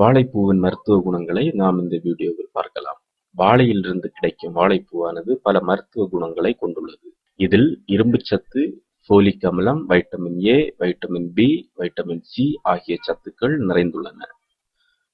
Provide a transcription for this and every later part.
வாழைப்பூவின் மருத்துவ குணங்களை நாம் இந்த வீடியோவில் பார்க்கலாம். வாழையிலிருந்து கிடைக்கும் வாழைப்பூவானது பல மருத்துவ குணங்களை கொண்டுள்ளது. இதில் இரும்புச்சத்து ஃபோலிக் அமிலம் vitamin A vitamin B vitamin C ஆகிய சத்துக்கள் நிறைந்துள்ளன.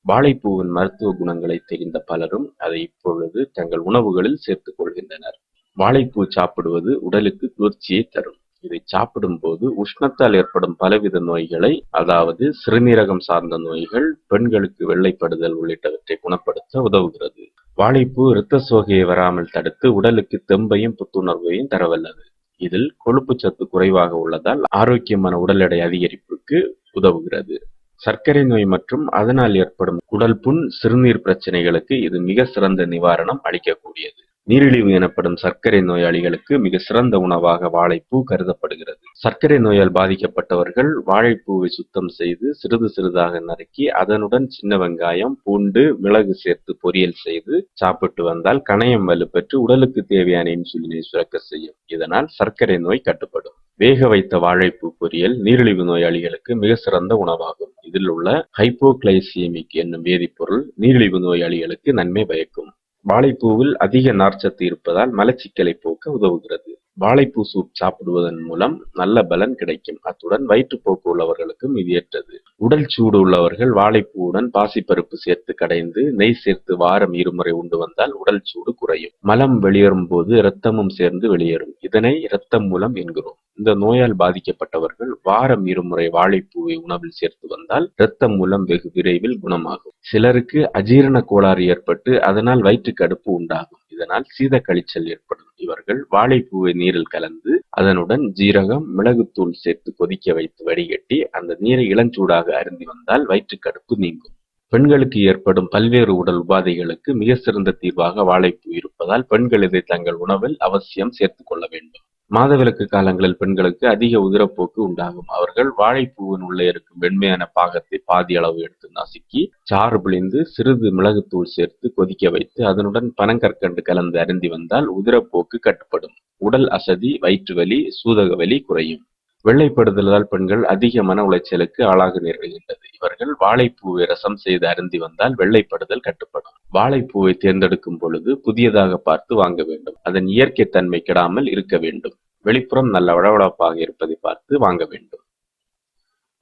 வாழைப்பூவின் மருத்துவ குணங்களை தெரிந்த பலரும் அதை இப்பொழுது தங்கள் உணவுகளில் சேர்த்துக் கொள்கின்றனர். வாழைப்பூ சாப்பிடுவது உடலுக்கு குளிர்ச்சியை தரும். இதை சாப்பிடும் போது உஷ்ணத்தால் ஏற்படும் பலவித நோய்களை அதாவது சிறுநீரகம் சார்ந்த நோய்கள் பெண்களுக்கு வெள்ளைப்படுதல் உள்ளிட்டவற்றை குணப்படுத்த உதவுகிறது. வாழைப்பூ இரத்த சோகையை வராமல் தடுத்து உடலுக்கு தெம்பையும் புத்துணர்வையும் தரவல்லது. இதில் கொழுப்பு சத்து குறைவாக உள்ளதால் ஆரோக்கியமான உடல் எடை அதிகரிப்புக்கு உதவுகிறது. சர்க்கரை நோய் மற்றும் அதனால் ஏற்படும் குடல் புண் சிறுநீர் பிரச்சனைகளுக்கு இது மிக சிறந்த நிவாரணம் அளிக்கக்கூடியது. நீரிழிவு எனப்படும் சர்க்கரை நோயாளிகளுக்கு மிக சிறந்த உணவாக வாழைப்பூ கருதப்படுகிறது. சர்க்கரை நோயால் பாதிக்கப்பட்டவர்கள் வாழைப்பூவை சுத்தம் செய்து சிறிது சிறிதாக நறுக்கி அதனுடன் சின்ன வெங்காயம் பூண்டு மிளகு சேர்த்து பொரியல் செய்து சாப்பிட்டு வந்தால் கணையம் வலுப்பெற்று உடலுக்கு தேவையான இன்சுலினை சுரக்க செய்யும். இதனால் சர்க்கரை நோய் கட்டுப்படும். வேக வைத்த வாழைப்பூ பொரியல் நீரிழிவு நோயாளிகளுக்கு மிக சிறந்த உணவாகும். இதில் உள்ள ஹைப்போகிளைசியமிக் என்னும் வேதிப்பொருள் நீரிழிவு நோயாளிகளுக்கு நன்மை பயக்கும். வாழைப்பூவில் அதிக நார்ச்சத்து இருப்பதால் மலச்சிக்கலை போக்க உதவுகிறது. வாழைப்பூ சூப் சாப்பிடுவதன் மூலம் நல்ல பலன் கிடைக்கும். அத்துடன் வயிற்றுப்போக்கு உள்ளவர்களுக்கும் இது ஏற்றது. உடல் சூடு உள்ளவர்கள் வாழைப்பூவுடன் பாசிப்பருப்பு சேர்த்து கடைந்து நெய் சேர்த்து வாரம் இருமுறை உண்டு வந்தால் உடல் சூடு குறையும். மலம் வெளியேறும் போது இரத்தமும் சேர்ந்து வெளியேறும். இதனை இரத்தம் மூலம் என்கிறோம். இந்த நோயால் பாதிக்கப்பட்டவர்கள் வாரம் இருமுறை வாழைப்பூவை உணவில் சேர்த்து வந்தால் இரத்த மூலம் வெகு விரைவில் குணமாகும். சிலருக்கு அஜீரண கோளாறு ஏற்பட்டு அதனால் வயிற்றுக்கு அடுப்பு உண்டாகும். இதனால் சீத கழிச்சல் ஏற்படும். இவர்கள் வாழைப்பூவை நீரில் கலந்து அதனுடன் ஜீரகம் மிளகுத்தூள் சேர்த்து கொதிக்க வைத்து வடிகட்டி அந்த நீரை இளஞ்சூடாக அருந்தி வந்தால் வயிற்றுக்கடுப்பு நீங்கும். பெண்களுக்கு ஏற்படும் பல்வேறு உடல் உபாதைகளுக்கு மிக சிறந்த தீர்வாக வாழைப்பூ இருப்பதால் பெண்கள் இதை தங்கள் உணவில் அவசியம் சேர்த்துக் கொள்ள வேண்டும். மாதவிலக்கு காலங்களில் பெண்களுக்கு அதிக உதிரப்போக்கு உண்டாகும். அவர்கள் வாழைப்பூவின் உள்ளே இருக்கும் வெண்மையான பாகத்தை பாதி அளவு எடுத்து நசுக்கி சாறு பிழிந்து சிறிது மிளகுத்தூள் சேர்த்து கொதிக்க வைத்து அதனுடன் பனங்கற்கண்டு கலந்து அருந்தி வந்தால் உதிரப்போக்கு கட்டுப்படும். உடல் அசதி வயிற்று வலி சூதக வலி குறையும். வெள்ளைப்படுதலால் பெண்கள் அதிக மன உளைச்சலுக்கு ஆளாக நேரிடுகின்றது இவர்கள் வாழைப்பூவை ரசம் செய்து அருந்தி வந்தால் வெள்ளைப்படுதல் கட்டுப்படும். வாழைப்பூவை தேர்ந்தெடுக்கும் பொழுது புதியதாக பார்த்து வாங்க வேண்டும். அதன் இயற்கை தன்மை கெடாமல் இருக்க வேண்டும். வெளிப்புறம் நல்ல வளவளப்பாக இருப்பதை பார்த்து வாங்க வேண்டும்.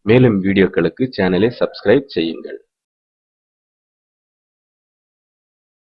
மேலும் வீடியோக்களுக்கு சேனலை சப்ஸ்கிரைப் செய்யுங்கள்.